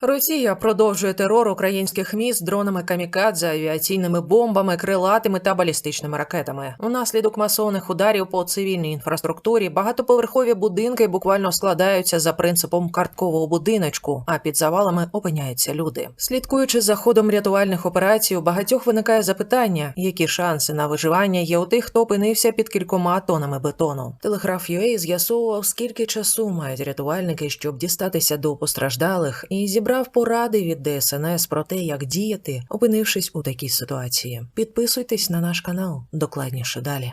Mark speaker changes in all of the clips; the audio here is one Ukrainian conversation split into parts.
Speaker 1: Росія продовжує терор українських міст дронами камікадзе, авіаційними бомбами, крилатими та балістичними ракетами. Унаслідок масованих ударів по цивільній інфраструктурі багатоповерхові будинки буквально складаються за принципом карткового будиночку, а під завалами опиняються люди. Слідкуючи за ходом рятувальних операцій, у багатьох виникає запитання, які шанси на виживання є у тих, хто опинився під кількома тонами бетону. Телеграф UA з'ясовував, скільки часу мають рятувальники, щоб дістатися до постраждалих, і зібрав поради від ДСНС про те, як діяти, опинившись у такій ситуації. Підписуйтесь на наш канал. Докладніше далі.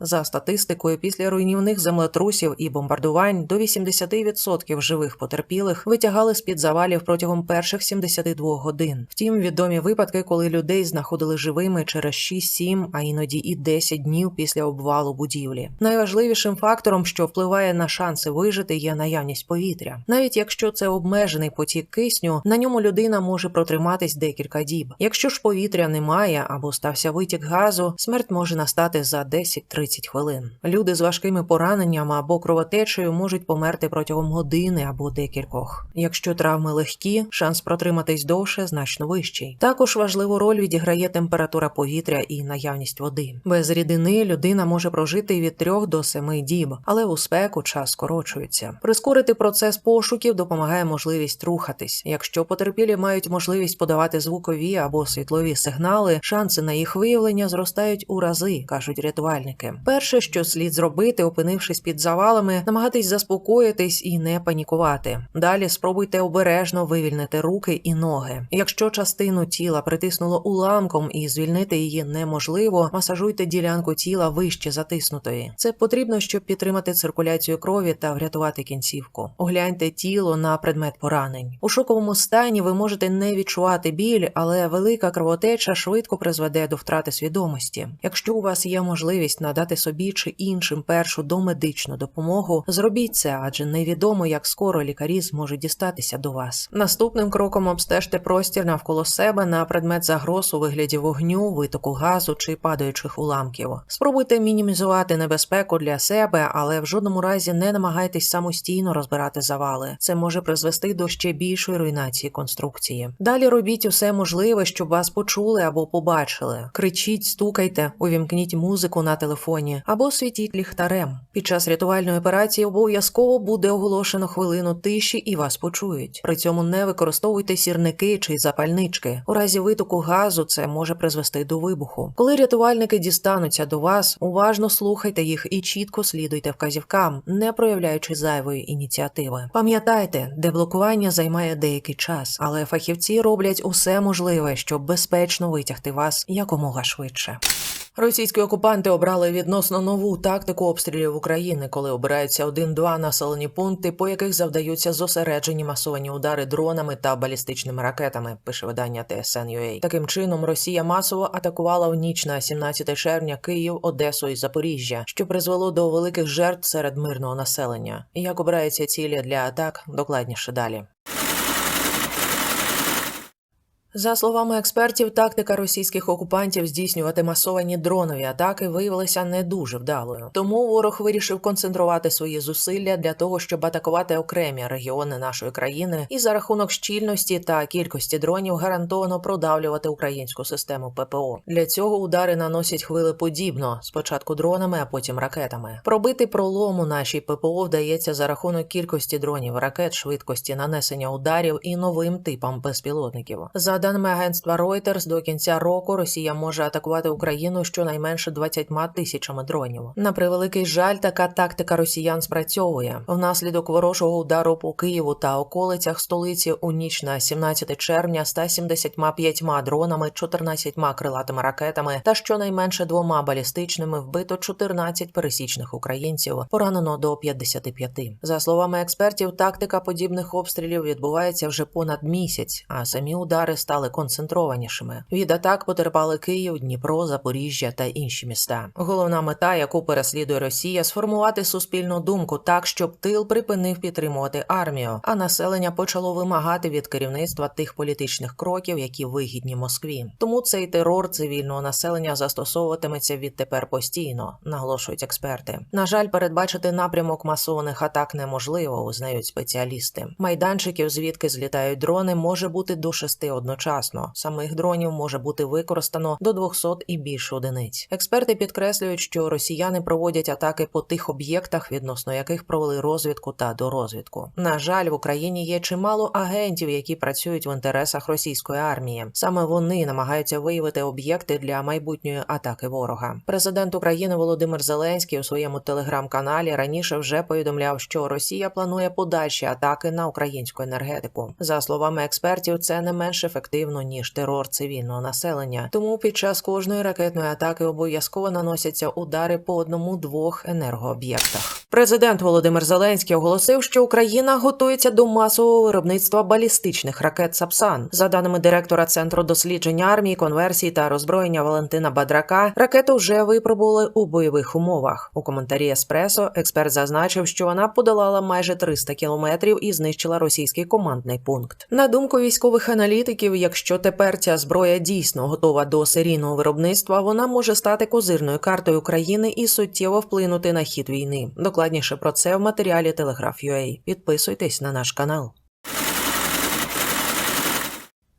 Speaker 1: За статистикою, після руйнівних землетрусів і бомбардувань до 80% живих потерпілих витягали з під завалів протягом перших 72 годин. Втім, відомі випадки, коли людей знаходили живими через 6-7, а іноді і 10 днів після обвалу будівлі. Найважливішим фактором, що впливає на шанси вижити, є наявність повітря. Навіть якщо це обмежений потік кисню, на ньому людина може протриматись декілька діб. Якщо ж повітря немає або стався витік газу, смерть може настати за 10-30 хвилин. Люди з важкими пораненнями або кровотечею можуть померти протягом години або декількох. Якщо травми легкі, шанс протриматись довше значно вищий. Також важливу роль відіграє температура повітря і наявність води. Без рідини людина може прожити від 3 до 7 діб, але у спеку час скорочується. Прискорити процес пошуків допомагає можливість рухатись. Якщо потерпілі мають можливість подавати звукові або світлові сигнали, шанси на їх виявлення зростають у рази, кажуть рятувальники. Перше, що слід зробити, опинившись під завалами, намагатись заспокоїтись і не панікувати. Далі спробуйте обережно вивільнити руки і ноги. Якщо частину тіла притиснуло уламком і звільнити її неможливо, масажуйте ділянку тіла вище затиснутої. Це потрібно, щоб підтримати циркуляцію крові та врятувати кінцівку. Огляньте тіло на предмет поранень. У шоковому стані ви можете не відчувати біль, але велика кровотеча швидко призведе до втрати свідомості. Якщо у вас є можливість надати собі чи іншим першу домедичну допомогу, зробіть це, адже невідомо, як скоро лікарі зможуть дістатися до вас. Наступним кроком обстежте простір навколо себе на предмет загроз у вигляді вогню, витоку газу чи падаючих уламків. Спробуйте мінімізувати небезпеку для себе, але в жодному разі не намагайтесь самостійно розбирати завали. Це може призвести до ще більшої руйнації конструкції. Далі робіть усе можливе, щоб вас почули або побачили. Кричіть, стукайте, увімкніть музику на телефоні або світіть ліхтарем. Під час рятувальної операції обов'язково буде оголошено хвилину тиші і вас почують. При цьому не використовуйте сірники чи запальнички. У разі витоку газу це може призвести до вибуху. Коли рятувальники дістануться до вас, уважно слухайте їх і чітко слідуйте вказівкам, не проявляючи зайвої ініціативи. Пам'ятайте, деблокування займає деякий час, але фахівці роблять усе можливе, щоб безпечно витягти вас якомога швидше. Російські окупанти обрали відносно нову тактику обстрілів України, коли обираються один-два населені пункти, по яких завдаються зосереджені масовані удари дронами та балістичними ракетами. Пише видання TSN.ua. Таким чином, Росія масово атакувала в ніч на 17 червня Київ, Одесу і Запоріжжя, що призвело до великих жертв серед мирного населення. Як обираються цілі для атак, докладніше далі. За словами експертів, тактика російських окупантів здійснювати масовані дронові атаки виявилася не дуже вдалою. Тому ворог вирішив концентрувати свої зусилля для того, щоб атакувати окремі регіони нашої країни, і за рахунок щільності та кількості дронів гарантовано продавлювати українську систему ППО. Для цього удари наносять хвилеподібно, спочатку дронами, а потім ракетами. Пробити пролом у нашій ППО вдається за рахунок кількості дронів, ракет, швидкості нанесення ударів і новим типам безпілотників. За даними агентства Reuters, до кінця року Росія може атакувати Україну щонайменше 20 тисячами дронів. На превеликий жаль, така тактика росіян спрацьовує. Внаслідок ворожого удару по Києву та околицях столиці у ніч на 17 червня 175 дронами, 14 крилатими ракетами та щонайменше двома балістичними вбито 14 пересічних українців, поранено до 55. За словами експертів, тактика подібних обстрілів відбувається вже понад місяць, а самі удари стали концентрованішими. Від атак потерпали Київ, Дніпро, Запоріжжя та інші міста. Головна мета, яку переслідує Росія, сформувати суспільну думку так, щоб тил припинив підтримувати армію, а населення почало вимагати від керівництва тих політичних кроків, які вигідні Москві. Тому цей терор цивільного населення застосовуватиметься відтепер постійно, наголошують експерти. На жаль, передбачити напрямок масованих атак неможливо, узнають спеціалісти. Майданчиків, звідки злітають дрони, може бути до шести одночасно. Самих дронів може бути використано до 200 і більше одиниць. Експерти підкреслюють, що росіяни проводять атаки по тих об'єктах, відносно яких провели розвідку та дорозвідку. На жаль, в Україні є чимало агентів, які працюють в інтересах російської армії. Саме вони намагаються виявити об'єкти для майбутньої атаки ворога. Президент України Володимир Зеленський у своєму телеграм-каналі раніше вже повідомляв, що Росія планує подальші атаки на українську енергетику. За словами експертів, це не менш ефективно ніж терор цивільного населення. Тому під час кожної ракетної атаки обов'язково наносяться удари по одному-двох енергооб'єктах. Президент Володимир Зеленський оголосив, що Україна готується до масового виробництва балістичних ракет Сапсан. За даними директора центру дослідження армії, конверсії та роззброєння Валентина Бадрака, ракету вже випробували у бойових умовах. У коментарі Еспресо експерт зазначив, що вона подолала майже 300 кілометрів і знищила російський командний пункт. На думку військових аналітиків, якщо тепер ця зброя дійсно готова до серійного виробництва, вона може стати козирною картою України і суттєво вплинути на хід війни. Докладніше про це в матеріалі Телеграф.ua. Підписуйтесь на наш канал.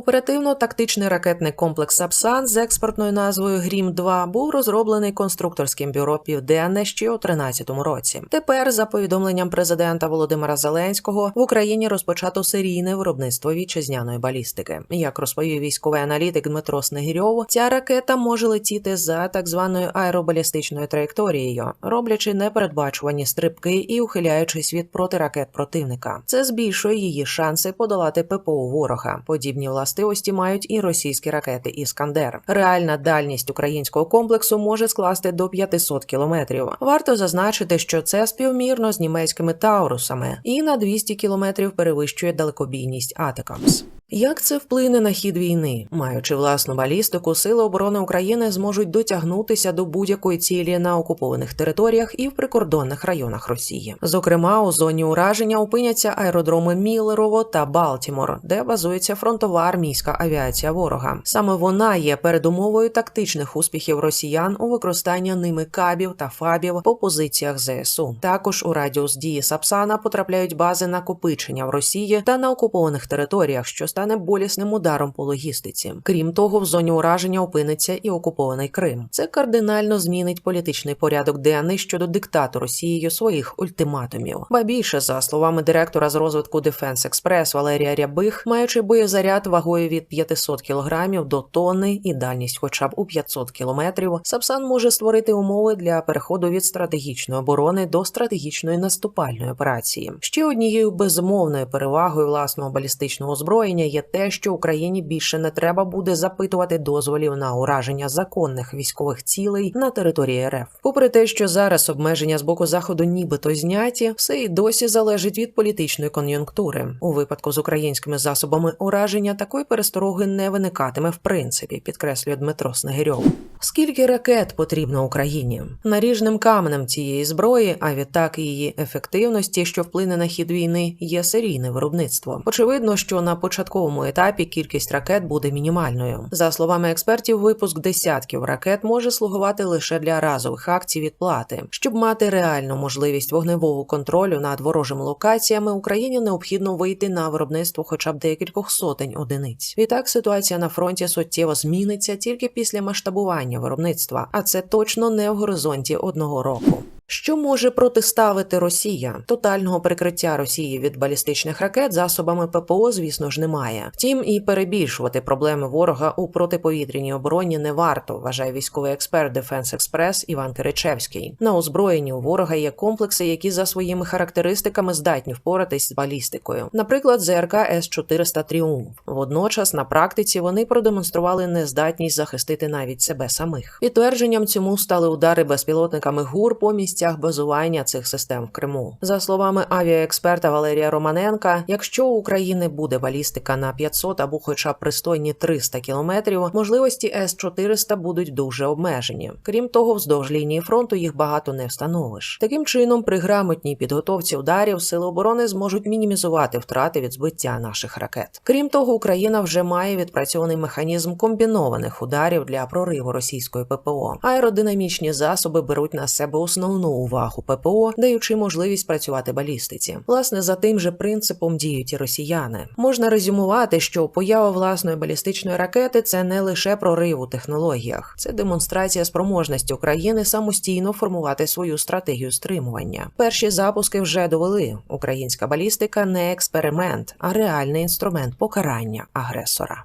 Speaker 1: Оперативно-тактичний ракетний комплекс Сапсан з експортною назвою Грім 2 був розроблений конструкторським бюро Південне ще у 2013 році. Тепер, за повідомленням президента Володимира Зеленського, в Україні розпочато серійне виробництво вітчизняної балістики. Як розповів військовий аналітик Дмитро Снегирьов, ця ракета може летіти за так званою аеробалістичною траєкторією, роблячи непередбачувані стрибки і ухиляючись від протиракет противника. Це збільшує її шанси подолати ППО ворога. Подібні властивості мають і російські ракети Іскандер. Реальна дальність українського комплексу може скласти до 500 кілометрів. Варто зазначити, що це співмірно з німецькими таурусами, і на 200 кілометрів перевищує далекобійність Атакамс. Як це вплине на хід війни? Маючи власну балістику, сили оборони України зможуть дотягнутися до будь-якої цілі на окупованих територіях і в прикордонних районах Росії. Зокрема, у зоні ураження опиняться аеродроми Міллерово та Балтімор, де базується фронтова армійська авіація ворога. Саме вона є передумовою тактичних успіхів росіян у використанні ними кабів та фабів по позиціях ЗСУ. Також у радіус дії Сапсана потрапляють бази накопичення в Росії та на окупованих територіях, що стане болісним ударом по логістиці. Крім того, в зоні ураження опиниться і окупований Крим. Це кардинально змінить політичний порядок денний щодо диктату Росією своїх ультиматумів. Ба більше за словами директора з розвитку Defense Express Валерія Рябих, маючи боєзаряд вагою від 500 кг до тонни і дальність, хоча б у 500 км, Сапсан може створити умови для переходу від стратегічної оборони до стратегічної наступальної операції. Ще однією безумовною перевагою власного балістичного озброєння є те, що Україні більше не треба буде запитувати дозволів на ураження законних військових цілей на території РФ. Попри те, що зараз обмеження з боку заходу нібито зняті, все і досі залежить від політичної кон'юнктури. У випадку з українськими засобами ураження такої перестороги не виникатиме в принципі, підкреслює Дмитро Снегирьов. Скільки ракет потрібно Україні? Наріжним каменем цієї зброї, а відтак і її ефективності, що вплине на хід війни, є серійне виробництво. Очевидно, що на початковому етапі кількість ракет буде мінімальною. За словами експертів, випуск десятків ракет може слугувати лише для разових акцій відплати. Щоб мати реальну можливість вогневого контролю над ворожими локаціями, Україні необхідно вийти на виробництво хоча б декількох сотень одиниць. Відтак ситуація на фронті суттєво зміниться тільки після масштабування виробництва, а це точно не в горизонті одного року. Що може протиставити Росія? Тотального прикриття Росії від балістичних ракет засобами ППО, звісно ж, немає. Втім, і перебільшувати проблеми ворога у протиповітряній обороні не варто, вважає військовий експерт Defense Express Іван Киричевський. На озброєнні у ворога є комплекси, які за своїми характеристиками здатні впоратись з балістикою. Наприклад, ЗРК С 400 Тріумф. Водночас на практиці вони продемонстрували нездатність захистити навіть себе самих. Підтвердженням цьому стали удари безпілотниками ГУР по місцях місцях базування цих систем в Криму. За словами авіаексперта Валерія Романенка, якщо у України буде балістика на 500 або хоча б пристойні 300 кілометрів, можливості С-400 будуть дуже обмежені. Крім того, вздовж лінії фронту їх багато не встановиш. Таким чином, при грамотній підготовці ударів сили оборони зможуть мінімізувати втрати від збиття наших ракет. Крім того, Україна вже має відпрацьований механізм комбінованих ударів для прориву російської ППО. Аеродинамічні засоби беруть на себе основну увагу ППО, даючи можливість працювати балістиці. Власне, за тим же принципом діють і росіяни. Можна резюмувати, що поява власної балістичної ракети це не лише прорив у технологіях, це демонстрація спроможності України самостійно формувати свою стратегію стримування. Перші запуски вже довели: українська балістика не експеримент, а реальний інструмент покарання агресора.